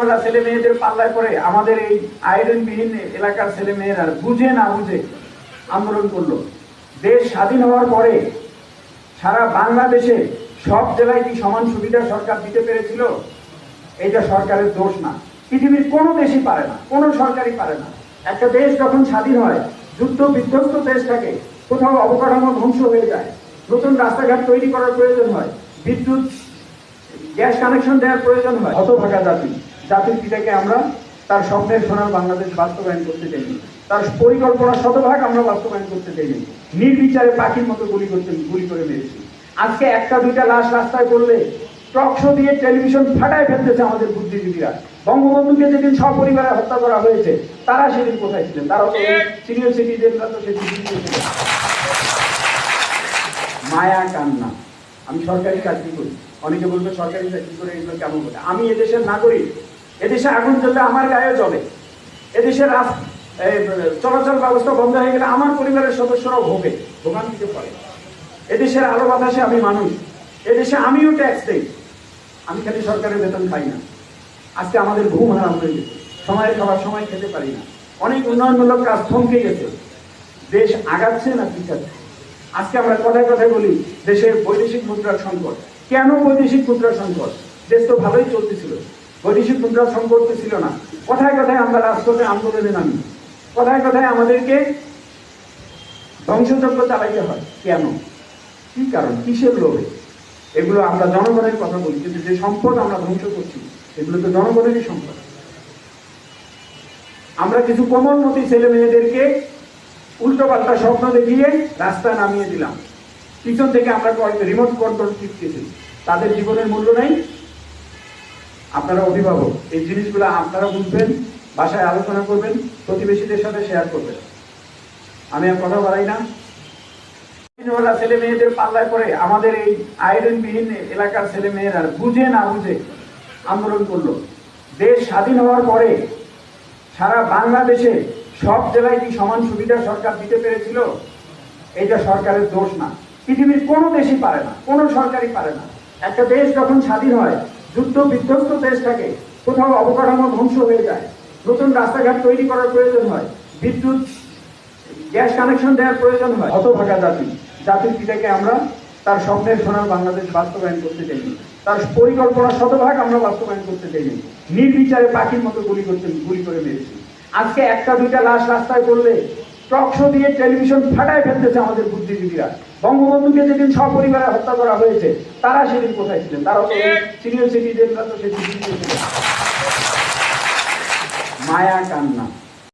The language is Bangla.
ওরা ছেলে মেয়েদের পাল্লায় পড়ে আমাদের এই আইরনবিহীন এলাকার ছেলে মেয়েরা বুঝে না বুঝে আন্দোলন করল। দেশ স্বাধীন হওয়ার পরে সারা বাংলাদেশে সব জেলায় কি সমান সুবিধা সরকার দিতে পেরেছিল? এটা সরকারের দোষ না। পৃথিবীর কোনো দেশই পারে না, কোনো সরকারই পারে না। একটা দেশ যখন স্বাধীন হয়, যুদ্ধ বিধ্বস্ত দেশ থাকে কোথাও অবকাঠামো ধ্বংস হয়ে যায়, নতুন রাস্তাঘাট তৈরি করার প্রয়োজন হয়, বিদ্যুৎ, গ্যাস কানেকশন দেওয়ার প্রয়োজন হয়। অত হতভাগা জাতি। জাতির পিতাকে আমরা তার স্বপ্নের সোনার বাংলাদেশ বাস্তবায়ন করতে চাইনি। তার পরিকল্পনা শতভাগ আমরা বাস্তবায়ন করতে চাইনি। নির্বিচারে পাখির মতো গুলি করতে, গুলি করে মেরেছি। আজকে একটা, দুইটা লাশ রাস্তায় করলে টক শো দিয়ে টেলিভিশন ফাটায় ফেলতেছে আমাদের বুদ্ধিজীবীরা। বঙ্গবন্ধুকে যেদিন সপরিবারে হত্যা করা হয়েছে, তারা সেদিন কোথায় ছিলেন? তারা তো সিনিয়র সিটিজেনরা তো সেদিন মায়া, কান্না। আমি সরকারি চাকরি করি। অনেকে বলবে, সরকারি চাকরি করে এগুলো কেমন করে? আমি এদেশের নাগরিক। এদেশে আগুন জ্বললে আমার গায়ে জ্বলে। এদেশের রাস- চলাচল ব্যবস্থা বন্ধ হয়ে গেলে আমার পরিবারের সদস্যরাও ভোগে, ভোগান্তিতে পড়ে। এদেশের আলো বাতাসে আমি মানুষ। এদেশে আমিও ট্যাক্স দেই। আমি খালি সরকারের বেতন খাই না। আজকে আমাদের ঘুম হারাম হয়ে গেছে। সময়ের খাবার সময় খেতে পারি না। অনেক উন্নয়নমূলক কাজ থমকে গেছে। দেশ আগাচ্ছে না পিছাচ্ছে আজকে আমরা কথায় কথায় বলি, দেশের বৈদেশিক মুদ্রার সংকট। কেন বৈদেশিক মুদ্রার সংকট? দেশ তো ভালোই চলতেছিল। বৈদেশিক মুদ্রার সংকট ছিল না। কথায় কথায় আমরা রাষ্ট্রকে আন্দোলনে নামি কথায় কথায় আমাদেরকে ধ্বংসযজ্ঞ চালাইতে হয়। কেন? কি কারণ? কিসের লোভে? এগুলো আমরা জনগণের কথা বলি। কিন্তু যে সম্পদ আমরা ধ্বংস করছি, এগুলো তো জনগণেরই সম্পদ। আমরা কিছু কোমলমতি ছেলে মেয়েদেরকে উল্টো পাল্টা স্বপ্ন দেখিয়ে রাস্তায় নামিয়ে দিলাম। পিছন থেকে আমরা রিমোট কন্ট্রোল শিখতেছি তাদের জীবনের মূল্য নেই। আপনারা অভিভাবক, এই জিনিসগুলো আপনারা বুঝবেন, বাসায় আলোচনা করবেন, প্রতিবেশীদের সাথে শেয়ার করবেন। আমি আর কথা বাড়াই না। ওরা ছেলে মেয়েদের পাল্লায় পড়ে আমাদের এই আইরনবিহীন এলাকার ছেলে মেয়েরা বুঝে না বুঝে আন্দোলন করল। দেশ স্বাধীন হওয়ার পরে সারা বাংলাদেশে সব জেলায় কি সমান সুবিধা সরকার দিতে পেরেছিল? এটা সরকারের দোষ না। পৃথিবীর কোনো দেশই পারে না, কোনো সরকারই পারে না। একটা দেশ যখন স্বাধীন হয় যুদ্ধ বিধ্বস্ত দেশ থাকে কোথাও অবকাঠামো ধ্বংস হয়ে যায়। নতুন রাস্তাঘাট তৈরি করার প্রয়োজন হয়। বিদ্যুৎ, গ্যাস কানেকশন দেওয়ার প্রয়োজন হয়। হতভাগা জাতি, জাতির পিতাকে আমরা তার স্বপ্নের সোনার বাংলাদেশ বাস্তবায়ন করতে চাইনি। তার পরিকল্পনা শতভাগ আমরা বাস্তবায়ন করতে চাইনি। নির্বিচারে পাখির মতো গুলি করতে, গুলি করে মেরেছি। আজকে একটা, দুইটা লাশ রাস্তায় করলে টক শো দিয়ে টেলিভিশন ফাটায় ফেলতেছে আমাদের বুদ্ধিজীবীরা। বঙ্গবন্ধুকে যেদিন সপরিবারে হত্যা করা হয়েছে, তারা সেদিন কোথায় ছিলেন? তারা তো সিনিয়র সিটিজেনরা তো সেদিন মায়া কান্না।